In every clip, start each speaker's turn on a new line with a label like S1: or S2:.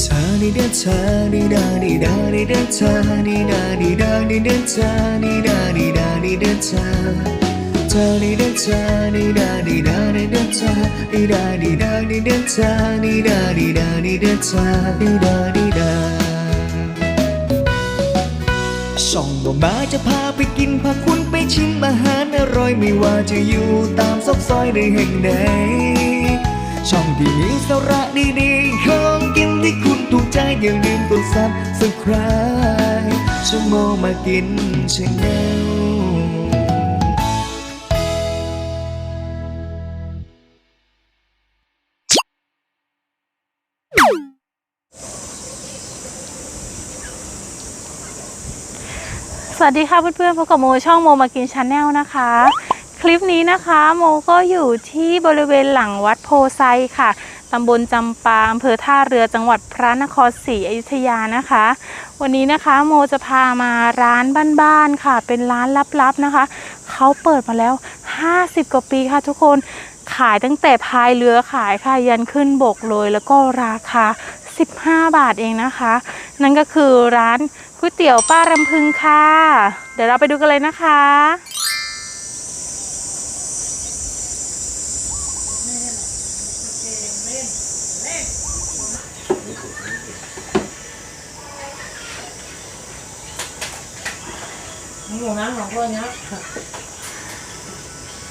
S1: เธอดีเดเธอดีดาดีดาดีเดเธอดีดาดีดาดีเดเธอดีดาดีดาดีเดเธอเธอดีเดเธอดีดาดีดาดีเดเธอดีดาดีดาดีเดเธอดีดาดีดาดีเดเธอดีดาดีดาช่องบ่มาจะพาไปกินพาคุณไปชิมอาหารอร่อยไม่ว่าจะอยู่ตามซอกซอยใดแห่งใดช่องที่มีสาระดีๆของกิน ที่คุณถูกใจอย่าลืมกดซับสไคร b e ช่องโมมากินชาแนล
S2: สวัสดีค่ะเพื่อนๆพบกับโมช่องโมมากินชาแนลนะคะ คลิปนี้นะคะ โมก็อยู่ที่บริเวณหลังวัดโพไซค่ะ ตำบลจำปาอำเภอท่าเรือจังหวัดพระนครศรีอยุธยานะคะ วันนี้นะคะโมจะพามาร้านบ้านๆค่ะ เป็นร้านลับๆนะคะ เขาเปิดมาแล้ว 50 กว่าปีค่ะทุกคนขายตั้งแต่พายเรือขายค่ะ ยันขึ้นบกเลยแล้วก็ราคา 15 บาทเองนะคะ นั่นก็คือร้านก๋วยเตี๋ยวป้ารำพึงค่ะ เดี๋ยวเราไปดูกันเลยนะคะ
S3: หมูน้ำของพวกเนี้ย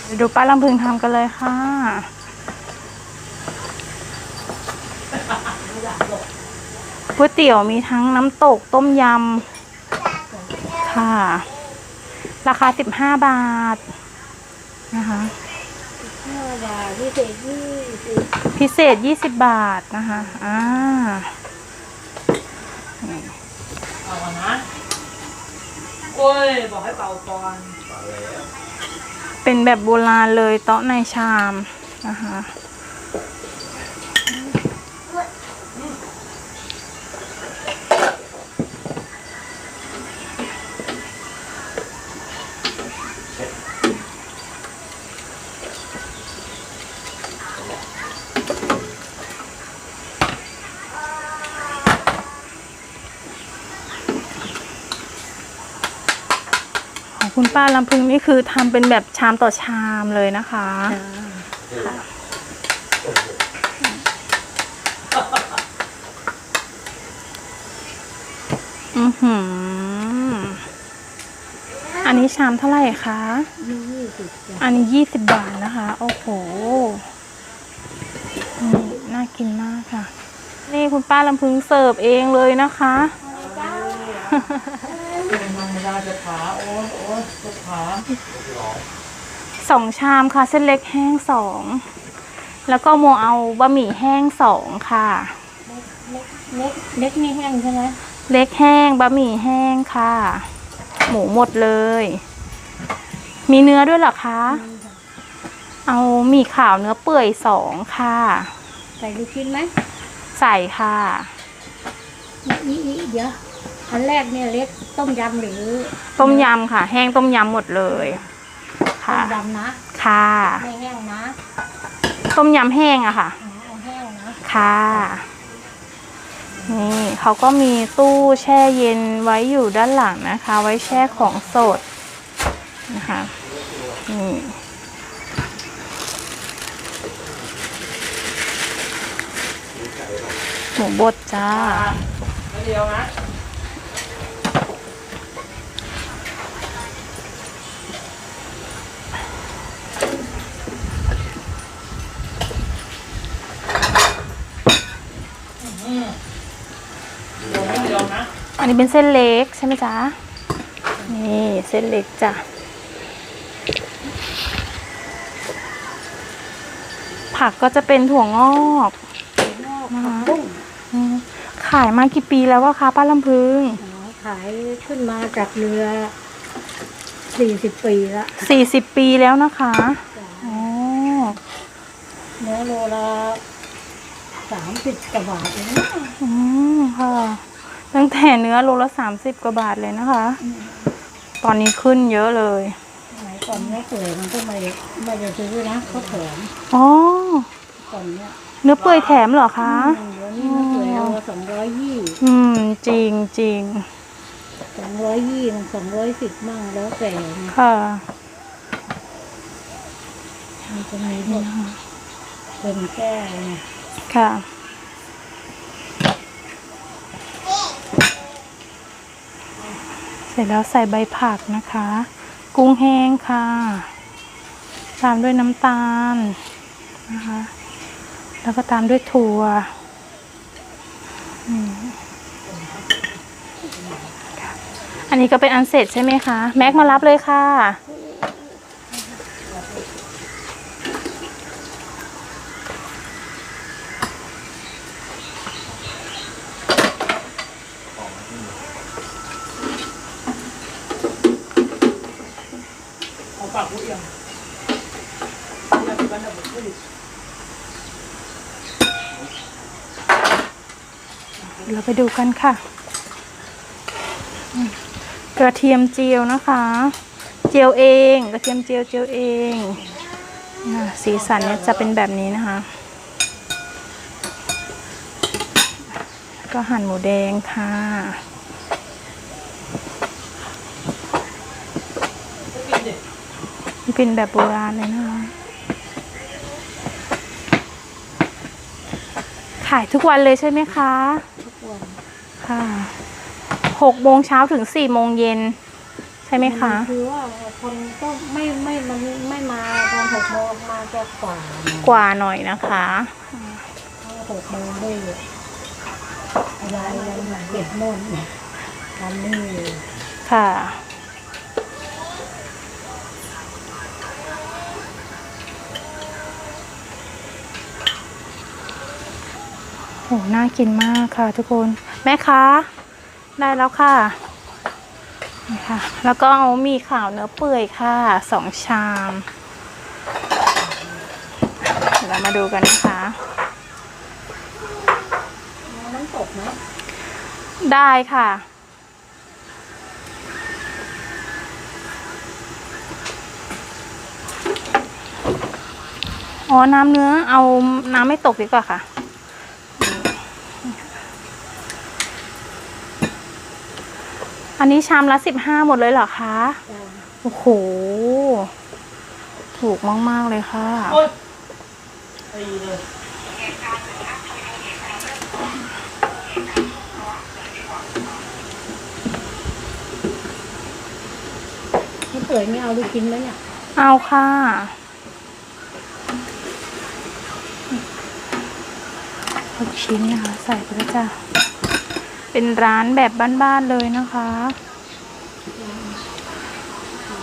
S2: ไปดูป้ารำพึงทำกันเลยค่ะก๋วยเตี๋ยวมีทั้งน้ำตกต้มยำค่ะ ราคา15บาท นะคะ
S3: ห้าบาทพิเศษยี่สิบ
S2: พิเศษ20บาทนะคะ อ่า
S3: เอาก่อนนะ โอ้ย บอกให้เป่าก่อน
S2: เป็นแบบโบราณเลยโต๊ะในชามนะคะ คุณป้าลำพึงนี่คือทำเป็นแบบชามต่อชามเลยนะคะอือหือ อันนี้ชามเท่าไหร่คะ
S3: ยี่สิบจ้ะ
S2: อันนี้ยี่สิบบาทนะคะ โอ้โห นี่น่ากินมากค่ะ นี่คุณป้าลำพึงเสิร์ฟเองเลยนะคะ
S3: เป็นธรรมดาจะขาโอ้ยโอ้ยจะขา
S2: สองชามค่ะ เส้นเล็กแห้งสอง แล้วก็โมเอาบะหมี่แห้งสองค่ะ
S3: เล็กเล็กนี่แห้งใช่ไหม
S2: เล็กแห้งบะหมี่แห้งค่ะ หมูหมดเลย มีเนื้อด้วยเหรอคะ เอาหมี่ขาวเนื้อเปื่อยสองค่ะ
S3: ใส่ลูกชิ้นไหม
S2: ใส่ค่ะ
S3: อีอีเดี๋ยว อันแรกเนี่ยเล็กต้มยำหรือ
S2: ต้มยำค่ะ แห้งต้มยำหมดเลย
S3: ต้
S2: ค่ะ
S3: มยำนะ
S2: ค่ะ
S3: ไม่แห้งนะ
S2: ต้มยำแห้งอะค่ะ
S3: อ๋อเอาแห้งนะ
S2: ค่ะ นี่เขาก็มีตู้แช่เย็นไว้อยู่ด้านหลังนะคะ ไว้แช่ของสดนะคะนี่หมูบดจ้า
S3: ไม่เดียวนะ เดี๋ยวไม่เดียวนะ
S2: อันนี้เป็นเส้นเล็กใช่ไหมจ๊ะ นี่เส้นเล็กจ้ะ ผักก็จะเป็นถั่วงอก
S3: ผักบุ้ง
S2: อืมขายมากี่ปีแล้วอะคะป้าลำพึง
S3: อ๋อขายขึ้นมาจากเรือสี่สิบปีละ
S2: สี่สิบปีแล้วนะคะอ๋อ
S3: เนื้อโลละสามสิบกว่าบาทเอง
S2: อืมค่ะ ตั้งแต่เนื้อโลละสามสิบกว่าบาทเลยนะคะ ตอนนี้ขึ้นเยอะเลย
S3: สมัยก่อนเนื้อเปื่อยมันก็ไม่ไม่ได้ซื้อนะเขาแถม
S2: อ๋อ
S3: ก่อนเนี้ย
S2: เนื้อเปื่อยแถมเหรอคะ
S3: เดี๋ยวนี้เนื้อเปื่อยโลละสองร้อย
S2: จริงจริง
S3: สองร้อยยี่มันสองร้อยสิบมั่งแล้วแต่ไง
S2: ค่ะ
S3: มันจะมีพวกเป็นแก้วไง
S2: ค่ะ เสร็จแล้วใส่ใบผักนะคะ กุ้งแห้งค่ะ ตามด้วยน้ำตาลนะคะ แล้วก็ตามด้วยถั่วอันนี้ก็เป็นอันเสร็จใช่ไหมคะ แม็กมารับเลยค่ะ เราไปดูกันค่ะ กระเทียมเจียวนะคะ เจียวเอง กระเทียมเจียวเจียวเองอ่าสีสันเนี่ยจะเป็นแบบนี้นะคะ ก็หั่นหมูแดงค่ะนี่เป็นแบบโบราณเลยนะคะขายทุกวันเลยใช่ไหมคะ ค่ะหกโมงเช้าถึงสี่โมงเย็นใช่ไหมคะ
S3: นคือว่าคนก็ไม่ไม่มันไม่มาตอนหกโมงมาจะกว่านะ
S2: กว่าหน่อยนะคะ
S3: เพราะหกโมงได้อะไรยังเก็บโน่นทำนี่
S2: ค่ะโหน่ากินมากค่ะทุกคน แม่คะได้แล้วค่ะนี่ค่ะ แล้วก็เอาหมีข่าวเนื้อเปื่อยค่ะสองชามเดี๋ยวเรามาดูกันนะคะ
S3: น้ำตกไหม
S2: ได้ค่ะ อ๋อ น้ำเนื้อเอาน้ำไม่ตกดีกว่าค่ะ อันนี้ชามละสิบห้าหมดเลยเหรอคะ
S3: จ้ะ
S2: โอ้โห ถูกมาก ๆ เลยค่ะ
S3: ไม่เปื่อยไม่เอาไปกินแล้วเนี่ย
S2: เอาค่ะ ลูกชิ้นนะคะ ใส่ไปแล้วจ้ะ เป็นร้านแบบบ้านๆเลยนะคะ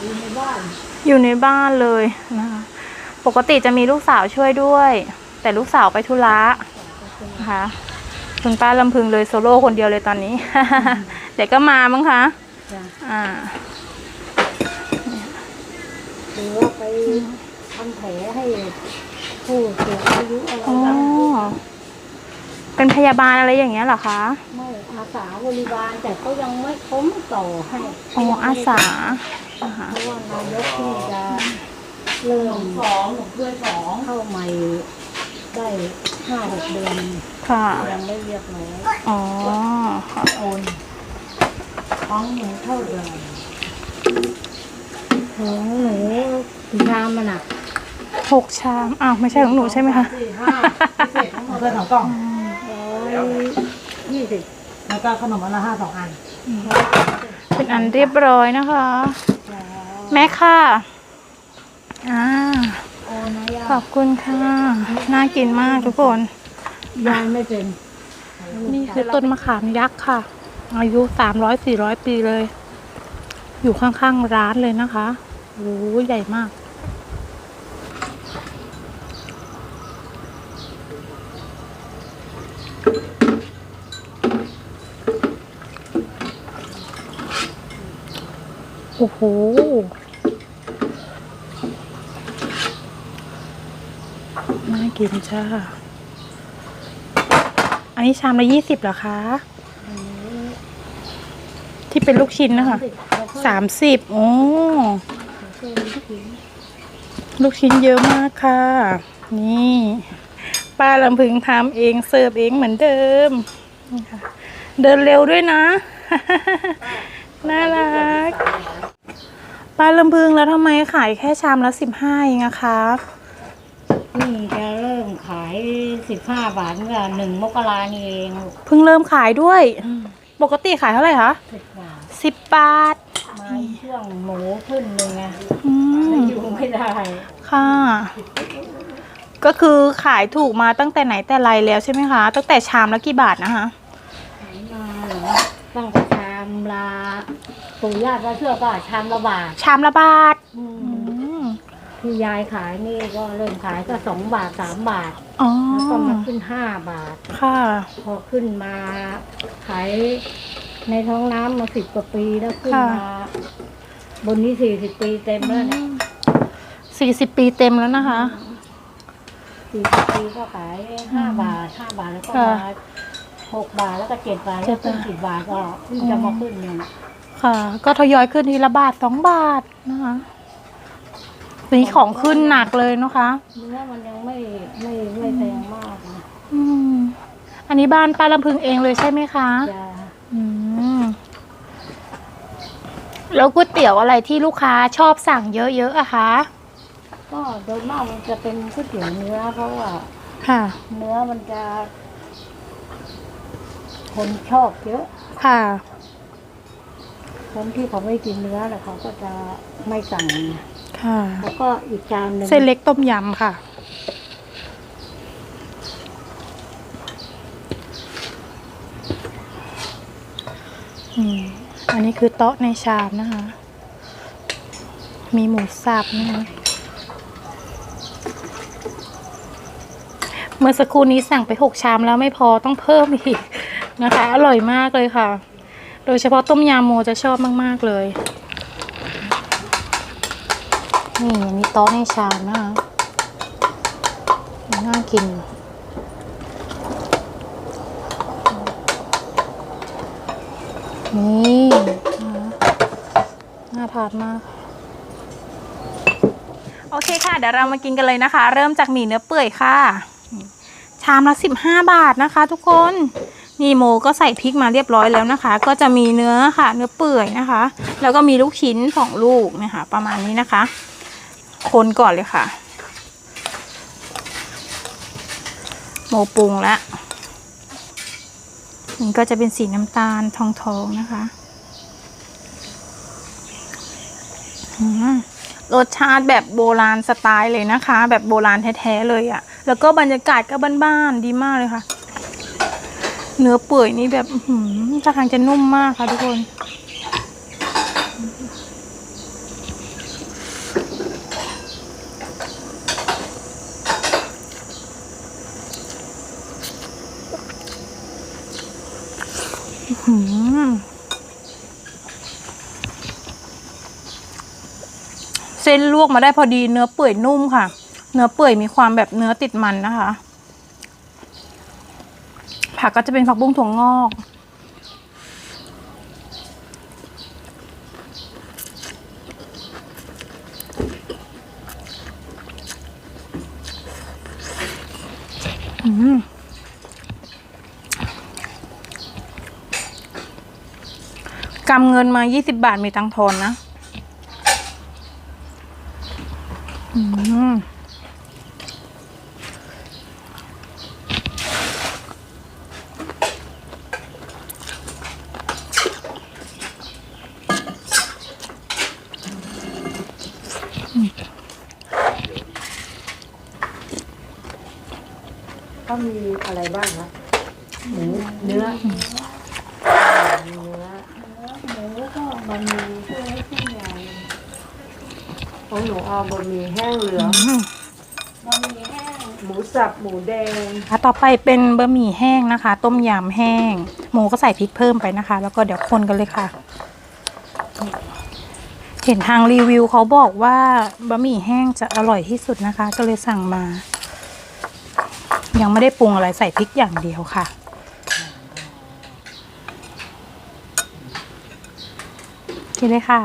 S3: อยู่ในบ้าน
S2: อยู่ในบ้านเลยนะคะปกติจะมีลูกสาวช่วยด้วย แต่ลูกสาวไปธุระนะคะคุณป้าลำพึงเลยโซโล่คนเดียวเลยตอนนี้ เดี๋ยวก็มามั้งคะ
S3: จ้ะ
S2: อ่า
S3: หรือว่าไปทำแผลให้ผู้สูงอายุอะไร
S2: อ๋อ
S3: บ้าง
S2: เป็นพยาบาลอะไรอย่างเงี้ยเหรอคะ
S3: ไม่อาสาบริบาลแต่เขายังไม่เขาไม่ต่อให้
S2: อ๋ออาสานะคะ
S3: เพราะว่านายกเพิ่งจะเริ่มสองหนุ่มเพื่อนสองเข้าใหม่ได้ห้าหกเดือน
S2: ค่ะ
S3: ยังไม่เรียบร้อย
S2: อ๋อค่ะ
S3: โอนท้องหนูเท่าเดิมของหนูกี่ชามมันอะ
S2: หกชามอ้าวไม่ใช่ของหนูใช่ไหมคะ
S3: สี่ห้าพิเศษทั้งหมด
S4: เพื่อนสองกล่อง
S3: ร้อ ยยี่สิบ
S4: แล้วก็ขนมอันละห้าสองอัน
S2: เป็นอันเรียบร้อยนะคะ แม่ค่ะ อ่า
S3: โอนนะยา
S2: ขอบคุณค่ะ น่ากินมากทุกคน
S3: ยายไม่เป็น
S2: นี่คือต้นมะขามยักษ์ค่ะ อายุสามร้อยสี่ร้อยปีเลย อยู่ข้างๆร้านเลยนะคะโอ้โหใหญ่มาก โอ้โหน่ากินจ้า อันนี้ชามละยี่สิบเหรอคะ ที่เป็นลูกชิ้นนะคะสามสิบโอ้ลูกชิ้นเยอะมากค่ะ นี่ป้าลำพึงทำเองเสิร์ฟเองเหมือนเดิมนี่ค่ะเดินเร็วด้วยนะ น่ารัก ป้าลำพึงแล้วทำไมขายแค่ชามละสิบห้าเองอะคะ
S3: นี่จะเริ่มขายสิบห้าบาทเมื่อหนึ่งมกรานี่เองลูก
S2: เพิ่งเริ่มขายด้วย ปกติขายเท่าไหร่คะ
S3: สิบบาท
S2: สิบบาท
S3: มาช่วงหมูขึ้นหนึ่งไง
S2: อืม
S3: อยู่ไม่ได้
S2: ค่ะ ก็คือขายถูกมาตั้งแต่ไหนแต่ไรแล้วใช่ไหมคะ ตั้งแต่ชามละกี่บาทนะคะ
S3: ขายมาเหรอตั้งแต่ชามละ ปู่ย่าตาเชื่อก็ชามละบาท
S2: ชามละบาท
S3: อื
S2: อื
S3: ม
S2: ม
S3: ที่ยายขายนี่ก็เริ่มขายก็สองบาทสามบาท
S2: อ๋อ
S3: แล้วก็มาขึ้นห้าบาท
S2: ค่ะ
S3: พอขึ้นมาขายในท้องน้ำมาสิบกว่าปีแล้วขึ้น
S2: ค่ะ
S3: มาบนนี้สี่สิบปีเต็มแล้วเนี่ย
S2: สี่สิบปีเต็มแล้วนะคะ
S3: สี่สิบปีก็ขายห้าบาทห้าบาทแล้วก็
S2: ค่ะ
S3: มาหกบาทแล้วก็เจ็ดบาท
S2: เจ็
S3: แล้ว
S2: ด
S3: ขึ้น
S2: บาท
S3: สิบบาทก็เพิ่งจะมาขึ้นเนี่ย
S2: ค่ะ ก็ทยอยขึ้นทีละบาทสองบาทนะคะนี่ของขึ้นหนักเลยนะคะ
S3: เนื้อมันยังไม่ไม่ไม่แพงมากนะ
S2: อืม อันนี้บ้านป้าลำพึงเองเลยใช่ไหมคะ
S3: จะ
S2: อืมแล้วก๋วยเตี๋ยวอะไรที่ลูกค้าชอบสั่งเยอะๆอะคะ
S3: ก็โดยมากมันจะเป็นก๋วยเตี๋ยวเนื้อเพราะว่า
S2: ค่ะ
S3: เนื้อมันจะ คนชอบเยอะ
S2: ค่ะ
S3: คนที่เขาไม่กินเนื้อน่ะเขาก็จะไม่สั่ง
S2: ค่ะ
S3: แล้วก็อีกจานหนึ่ง
S2: เส้นเล็กต้มยำค่ะ อืม อันนี้คือโต๊ะในชามนะคะ มีหมูสับนะคะเมื่อสักครู่นี้สั่งไปหกชามแล้วไม่พอต้องเพิ่มอีกนะคะ อร่อยมากเลยค่ะ โดยเฉพาะต้มยำโมจะชอบมาก ๆ เลย นี่มีโต๊ะในชามนะคะน่ากินนี่น่าทานมาก โอเคค่ะ เดี๋ยวเรามากินกันเลยนะคะ เริ่มจากหมี่เนื้อเปื่อยค่ะ ชามละ 15 บาทนะคะทุกคน นี่โมก็ใส่พริกมาเรียบร้อยแล้วนะคะ ก็จะมีเนื้อค่ะ เนื้อเปื่อยนะคะ แล้วก็มีลูกชิ้นสองลูกนะคะประมาณนี้นะคะ คนก่อนเลยค่ะ โมปรุงแล้วนี่ก็จะเป็นสีน้ำตาลทองๆนะคะอืมรสชาติแบบโบราณสไตล์เลยนะคะ แบบโบราณแท้ๆเลยอะ่ะ แล้วก็บรรยากาศก็บ้านๆดีมากเลยค่ะ เนื้อเปื่อยนี่แบบหือท่าทางจะนุ่มมากค่ะทุกคนหืมเส้นลวกมาได้พอดีเนื้อเปื่อยนุ่มค่ะ เนื้อเปื่อยมีความแบบเนื้อติดมันนะคะ ผักก็จะเป็นผักบุ้งถั่วงอก อืมกำเงินมา 20 บาทมีตังทอนนะ อืม
S3: มีอะไรบ้างคะหมูเนื้อเนื้อหมูก็บะหมี่เส้นเล็กเส้นใหญ่
S4: ของหนูเอาบะหมี่แห้งเหลือง
S3: บะหมี่แห้ง
S4: หมูสับหมูแดง
S2: อะต่อไปเป็นบะหมี่แห้งนะคะ ต้มยำแห้ง หมูก็ใส่พริกเพิ่มไปนะคะ แล้วก็เดี๋ยวคนกันเลยค่ะ เห็นทางรีวิวเขาบอกว่าบะหมี่แห้งจะอร่อยที่สุดนะคะ ก็เลยสั่งมา ยังไม่ได้ปรุงอะไรใส่พริกอย่างเดียวค่ะ กินเลยค่ะ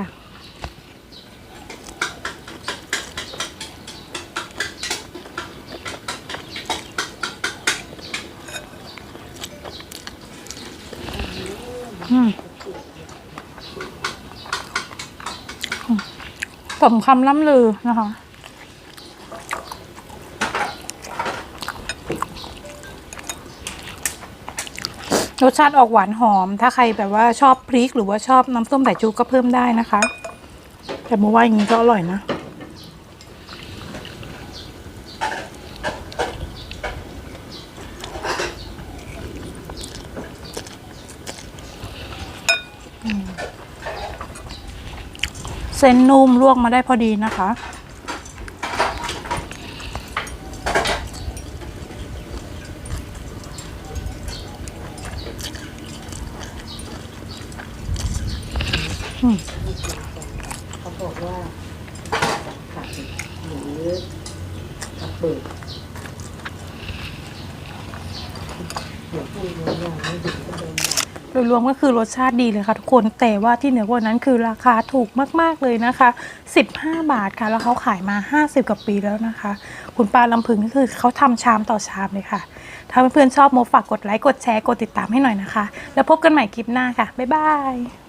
S2: อืมสมคำล่ำลือนะคะ รสชาติออกหวานหอม ถ้าใครแบบว่าชอบพริกหรือว่าชอบน้ำส้มสายชูก็เพิ่มได้นะคะ แต่โมว่าอย่างนี้ก็อร่อยนะ เส้นนุ่มลวกมาได้พอดีนะคะ
S3: เขาบอกว่าผัดหรือผัดเปิดเดี๋ยวพูดอย่างอย่างไม่ถึงก็โดนด่า
S2: โดยร วมก็คือรสชาติดีเลยค่ะทุกคนแต่ว่าที่เหนือกว่านั้นคือราคาถูกมากๆเลยนะคะ 15 บาทค่ะ แล้วเขาขายมา 50 กว่าปีแล้วนะคะ คุณป้าลำพึงก็คือเขาทำชามต่อชามเลยค่ะ ถ้าเพื่อนๆชอบโมฝากกดไลค์กดแชร์กดติดตามให้หน่อยนะคะ แล้วพบกันใหม่คลิปหน้าค่ะบ๊ายบาย